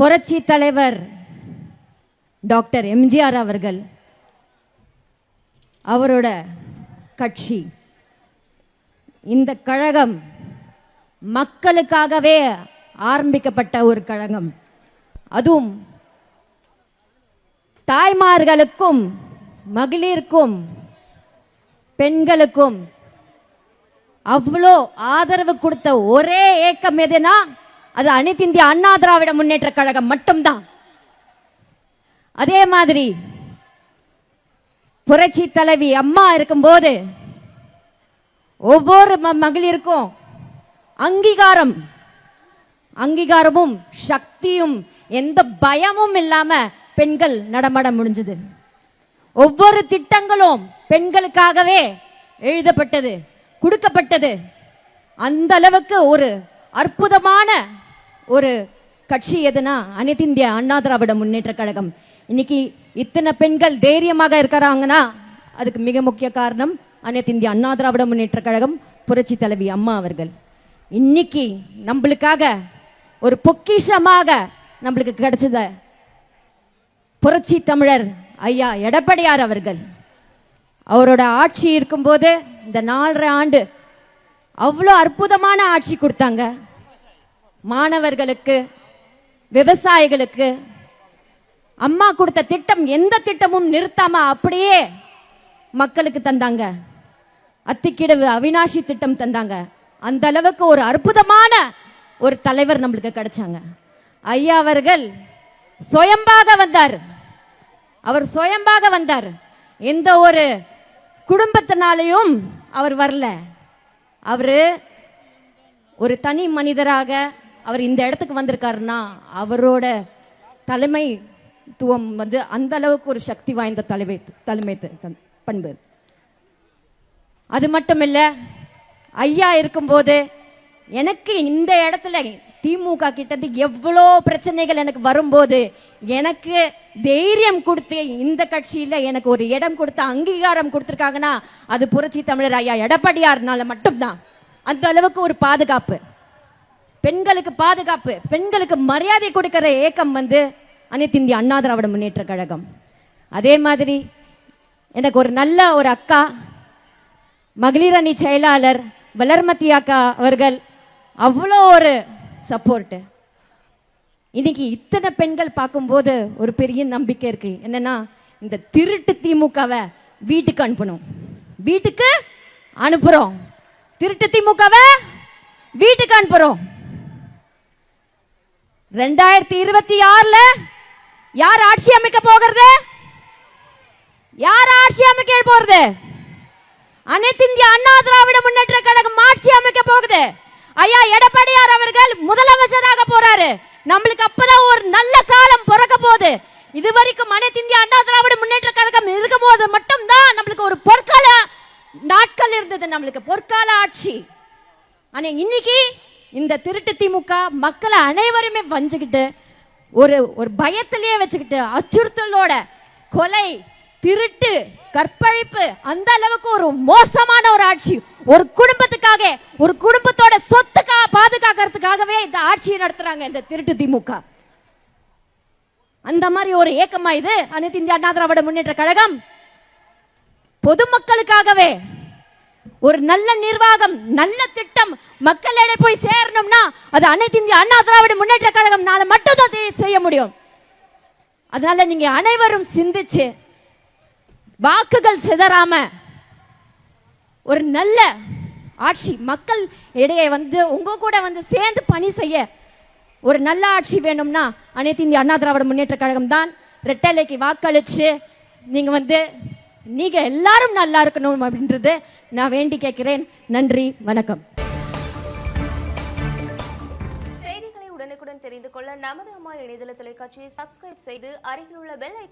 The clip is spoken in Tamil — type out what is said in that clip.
புரட்சி தலைவர் டாக்டர் எம்ஜிஆர் அவர்கள் அவரோட கட்சி. இந்த கழகம் மக்களுக்காகவே ஆரம்பிக்கப்பட்ட ஒரு கழகம். அதுவும் தாய்மார்களுக்கும் மகளிருக்கும் பெண்களுக்கும் அவ்வளோ ஆதரவு கொடுத்த ஒரே ஏக்கம் எதுனா அது அனைத்து இந்திய அண்ணா திராவிட முன்னேற்ற கழகம் மட்டும்தான். அதே மாதிரி புரட்சி தலைவி அம்மா இருக்கும்போது ஒவ்வொரு மகளிருக்கும் அங்கீகாரம் அங்கீகாரமும் சக்தியும் எந்த பயமும் இல்லாம பெண்கள் நடமாட முடிஞ்சது. ஒவ்வொரு திட்டங்களும் பெண்களுக்காகவே எழுதப்பட்டது கொடுக்கப்பட்டது. அந்த அளவுக்கு ஒரு அற்புதமான ஒரு கட்சி எதுனா அனைத்து இந்திய அண்ணா திராவிட முன்னேற்ற கழகம். இன்னைக்கு இத்தனை பெண்கள் தைரியமாக இருக்கிறாங்கன்னா அதுக்கு மிக முக்கிய காரணம் அனைத்து இந்திய அண்ணா திராவிட முன்னேற்ற கழகம் புரட்சி தலைவி அம்மா அவர்கள். இன்னைக்கு நம்மளுக்காக ஒரு பொக்கிஷமாக நம்மளுக்கு கிடைச்சத புரட்சி தமிழர் ஐயா எடப்பாடியார் அவர்கள். அவரோட ஆட்சி இருக்கும்போது இந்த நாலரை ஆண்டு அவ்வளோ அற்புதமான ஆட்சி கொடுத்தாங்க. மாணவர்களுக்கு விவசாயிகளுக்கு அம்மா கொடுத்த திட்டம் எந்த திட்டமும் நிறுத்தாம அப்படியே மக்களுக்கு தந்தாங்க. அத்திக்கிடவு அவினாஷி திட்டம் தந்தாங்க. அந்த அளவுக்கு ஒரு அற்புதமான ஒரு தலைவர் நம்மளுக்கு கிடைச்சாங்க. ஐயா அவர்கள் சுயம்பாக வந்தார். அவர் சுயம்பாக வந்தார். எந்த ஒரு குடும்பத்தினாலையும் அவர் வரல. அவரு ஒரு தனி மனிதராக அவர் இந்த இடத்துக்கு வந்திருக்காருன்னா அவரோட தலைமைத்துவம் வந்து அந்த அளவுக்கு ஒரு சக்தி வாய்ந்த தலைமை தலைமை பண்பு. அது மட்டும் இல்ல ஐயா இருக்கும்போது எனக்கு இந்த இடத்துல திமுக கிட்டது எவ்வளோ பிரச்சனைகள் எனக்கு வரும்போது எனக்கு தைரியம் கொடுத்து இந்த கட்சியில் எனக்கு ஒரு இடம் கொடுத்து அங்கீகாரம் கொடுத்துருக்காங்கன்னா அது புரட்சி தமிழர் ஐயா எடப்பாடியார்னால மட்டும்தான். அந்த அளவுக்கு ஒரு பாதுகாப்பு. பெண்களுக்கு பாதுகாப்பு பெண்களுக்கு மரியாதை கொடுக்கிற ஏக்கம் வந்து அனைத்து இந்திய அண்ணா திராவிட முன்னேற்ற கழகம். அதே மாதிரி எனக்கு ஒரு நல்ல ஒரு அக்கா மகளிர் அணி செயலாளர் வளர்மதி அக்கா அவர்கள் அவ்வளோ ஒரு சப்போர்ட் இன்னைக்கு இத்தனை பெண்கள் பார்க்கும்போது ஒரு பெரிய நம்பிக்கை இருக்கு. என்னன்னா இந்த திருட்டு திமுகவை வீட்டுக்கு அனுப்பணும். வீட்டுக்கு அனுப்புறோம். திருட்டு திமுகவை வீட்டுக்கு அனுப்புறோம். ரெண்டாயிரத்தி இருபத்தி ஆறுல யார் ஆட்சி அமைக்க போகிறது? யார் ஆட்சி அமைக்க போறது அனைத்து இந்திய அண்ணா திராவிட முன்னேற்ற கழகம் ஆட்சி அமைக்க போகுது. ஐயா எடப்பாடியார் அவர்கள் முதலமைச்சராக போறாரு. நம்மளுக்கு அப்பதான் ஒரு நல்ல காலம் பிறக்க போகுது. இதுவரைக்கும் அனைத்து இந்திய அண்ணா திராவிட முன்னேற்ற கழகம் இருக்கும் போது மட்டும்தான் நம்மளுக்கு ஒரு பொற்கால நாட்கள் இருந்தது. நம்மளுக்கு பொற்கால ஆட்சி. ஆனா இன்னைக்கு இந்த திருட்டு திமுக மக்களை அனைவருமே வஞ்சுக்கிட்டு ஒரு ஒரு பயத்திலேயே வச்சுக்கிட்டு அச்சுறுத்தலோட கொலை திருட்டு கற்பழிப்பு அந்த அளவுக்கு ஒரு மோசமான ஒரு ஆட்சி. ஒரு குடும்பத்துக்காக ஒரு குடும்பத்தோட சொத்துக்கா பாதுகாக்கிறதுக்காகவே இந்த ஆட்சியை நடத்துறாங்க இந்த திருட்டு திமுக. அந்த மாதிரி ஒரு ஏக்கமா இது? அனைத்து இந்திய அண்ணா திராவிட முன்னேற்ற கழகம். பொதுமக்களுக்காகவே ஒரு நல்ல நிர்வாகம் நல்ல திட்டம் மக்களிடையே போய் சேரணும்னா அது அனைத்து இந்திய அண்ணா திராவிட முன்னேற்ற கழகம்னால மட்டும்தான் செய்ய முடியும். அதனால நீங்க அனைவரும் சிந்திச்சு வாக்குகள் சிதறாம ஒரு நல்ல ஆட்சி மக்கள் இடையே வந்து உங்க கூட வந்து சேர்ந்து பணி செய்ய ஒரு நல்ல ஆட்சி வேணும்னா அனைத்து இந்திய அண்ணா திராவிட முன்னேற்ற கழகம் தான். ரெட்டலைக்கு வாக்களிச்சு நீங்க வந்து நீங்க எல்லாரும் நல்லா இருக்கணும் அப்படின்றது நான் வேண்டி கேட்கிறேன். நன்றி வணக்கம். செய்திகளை உடனுக்குடன் தெரிந்து கொள்ள நமது அம்மா இணையதள தொலைக்காட்சியை சப்ஸ்கிரைப் செய்து அருகில் உள்ள பெல் ஐக்கான்